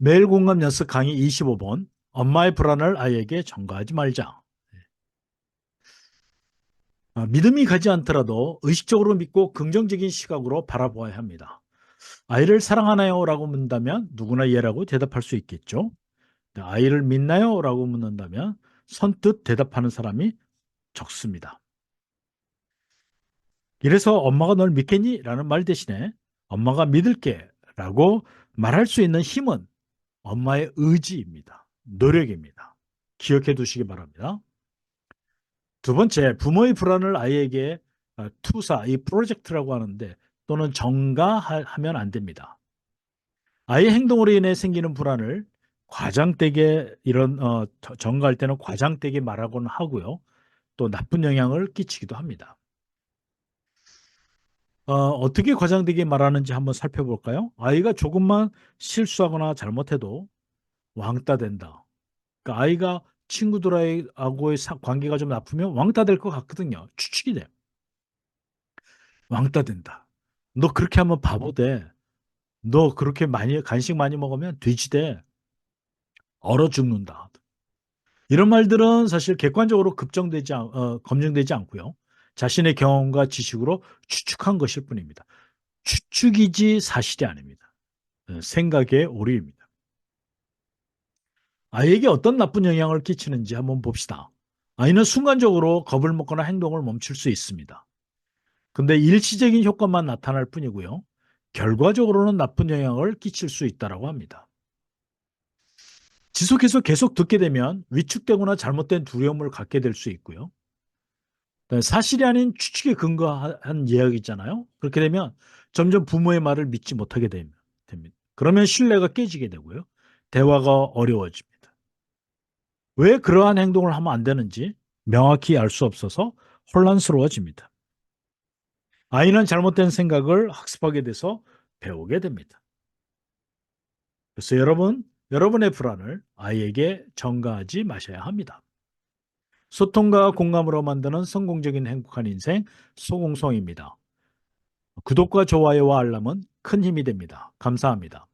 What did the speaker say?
매일 공감 연습 강의 25번 엄마의 불안을 아이에게 전가하지 말자. 아, 믿음이 가지 않더라도 의식적으로 믿고 긍정적인 시각으로 바라보아야 합니다. 아이를 사랑하나요? 라고 묻는다면 누구나 예라고 대답할 수 있겠죠. 네, 아이를 믿나요? 라고 묻는다면 선뜻 대답하는 사람이 적습니다. 이래서 엄마가 널 믿겠니? 라는 말 대신에 엄마가 믿을게 라고 말할 수 있는 힘은 엄마의 의지입니다. 노력입니다. 기억해 두시기 바랍니다. 두 번째, 부모의 불안을 아이에게 어, 투사, 이 프로젝트라고 하는데 또는 전가하면 안 됩니다. 아이의 행동으로 인해 생기는 불안을 과장되게 이런 어, 저- 전가할 때는 과장되게 말하곤 하고요. 또 나쁜 영향을 끼치기도 합니다. 어, 어떻게 과장되게 말하는지 한번 살펴볼까요? 아이가 조금만 실수하거나 잘못해도 왕따 된다. 그러니까 아이가 친구들하고의 사- 관계가 좀 나쁘면 왕따 될 것 같거든요. 추측이 돼. 왕따 된다. 너 그렇게 하면 바보 돼. 너 그렇게 많이 간식 많이 먹으면 돼지 돼. 얼어 죽는다. 이런 말들은 사실 객관적으로 급정되지 않, 어, 검증되지 않고요. 자신의 경험과 지식으로 추측한 것일 뿐입니다. 추측이지 사실이 아닙니다. 어, 생각의 오류입니다. 아이에게 어떤 나쁜 영향을 끼치는지 한번 봅시다. 아이는 순간적으로 겁을 먹거나 행동을 멈출 수 있습니다. 근데 일시적인 효과만 나타날 뿐이고요. 결과적으로는 나쁜 영향을 끼칠 수 있다고 합니다. 지속해서 계속 듣게 되면 위축되거나 잘못된 두려움을 갖게 될 수 있고요. 그다음에 사실이 아닌 추측에 근거한 이야기 있잖아요. 그렇게 되면 점점 부모의 말을 믿지 못하게 됩니다. 그러면 신뢰가 깨지게 되고요. 대화가 어려워집니다. 왜 그러한 행동을 하면 안 되는지 명확히 알 수 없어서 혼란스러워집니다. 아이는 잘못된 생각을 학습하게 돼서 배우게 됩니다. 그래서 여러분, 여러분의 불안을 아이에게 전가하지 마셔야 합니다. 소통과 공감으로 만드는 성공적인 행복한 인생 소공성입니다. 구독과 좋아요와 알람은 큰 힘이 됩니다. 감사합니다.